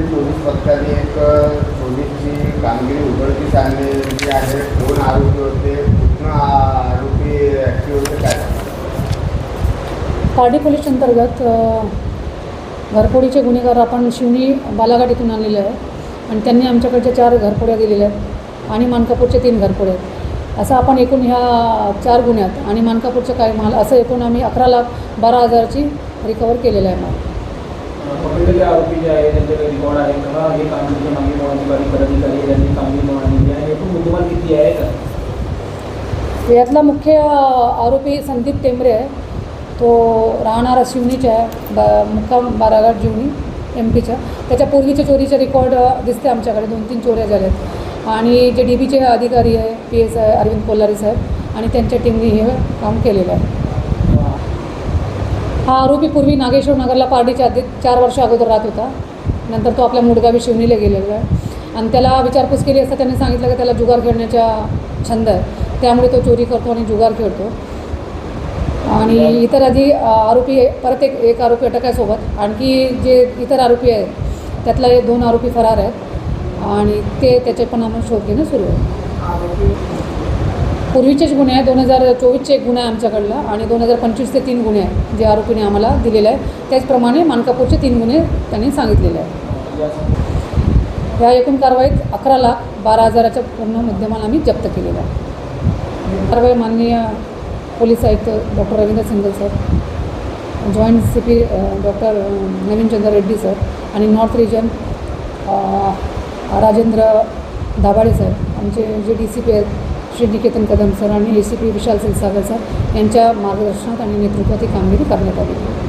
Police पथकाने एक पोलीसची कामगिरी उघडकीस आणलेली आहे. दोन आरोपी होते. पूर्ण आरोपी ॲक्टिव्ह होते. काय पारडी पोलीस अंतर्गत घरपोडीचे घरफोडीचे गुन्हेगार आपण शिवनी बालाघाट इथून आणलेले आहे. आणि त्यांनी आमच्याकडच्या चार घरपोड्या दिलेल्या आहेत आणि मानकापूरचे तीन घरपोडे आहेत. असं आपण एकूण ह्या चार गुन्ह्यात आणि मानकापूरचं काय माल असं एकूण आम्ही अकरा लाख बारा हजारची रिकवर केलेलं आहे माल. पकडलेले आरोपी जे आहे त्यांच्याकडे रिकॉर्ड आहे. का हे कामगिरी मागे मोहनिबारी पदाधिकारी यांनी कामगिरी मोहनी आहे. एकूण मुद्देमाल किती आहे? का यातला मुख्य आरोपी संदीप टेंबरे आहे. तो राहणारा शिवनीचा आहे. ब मुक्काम बाराघाट जीवनी एम पीच्या त्याच्या पूर्वीच्या चोरीचे रेकॉर्ड दिसते आमच्याकडे. दोन तीन चोऱ्या झाल्यात. आणि जे डी बीचे अधिकारी आहे P S I Arvind Kolhari साहेब आणि त्यांच्या टीमने हे काम केलेलं आहे. हा आरोपी पूर्वी नागेश्वर नगरला पार्टीच्या आधी चार वर्ष अगोदर राहत होता. नंतर तो आपल्या मुडगावी शिवणीला गेलेला आहे. आणि त्याला विचारपूस केली असता त्याने सांगितलं की त्याला जुगार खेळण्याचा छंद आहे. त्यामुळे तो चोरी करतो आणि जुगार खेळतो. आणि इतर आधी आरोपी परत एक एक आरोपी अटक आहे सोबत. आणखी जे इतर आरोपी आहेत त्यातला हे दोन आरोपी फरार आहेत. आणि ते त्याचे पण आम्हाला शोध घेणं सुरू आहे. पूर्वीचेच गुन्हे आहे दोन हजार चोवीसचे एक गुन्हा आहे आमच्याकडला आणि दोन हजार पंचवीसचे तीन गुन्हे आहे जे आरोपीने आम्हाला दिलेले आहे त्याचप्रमाणे मानकापूरचे तीन गुन्हे त्यांनी सांगितलेले आहे या- या एकूण कारवाईत अकरा लाख बारा हजाराच्या पूर्ण मुद्देमाल आम्ही जप्त केलेला आहे कारवाई माननीय पोलीस आयुक्त doctor Ravindra Singal sir joint C P doctor Navinchandra Reddy sir आणि north region Rajendra Dabhade sir आमचे जे डी सी पी आहेत श्री निकेतन कदम सर आणि A C P Vishal Kshirsagar sir यांच्या मार्गदर्शनात आणि नेतृत्वात ही कामगिरी करण्यात आली.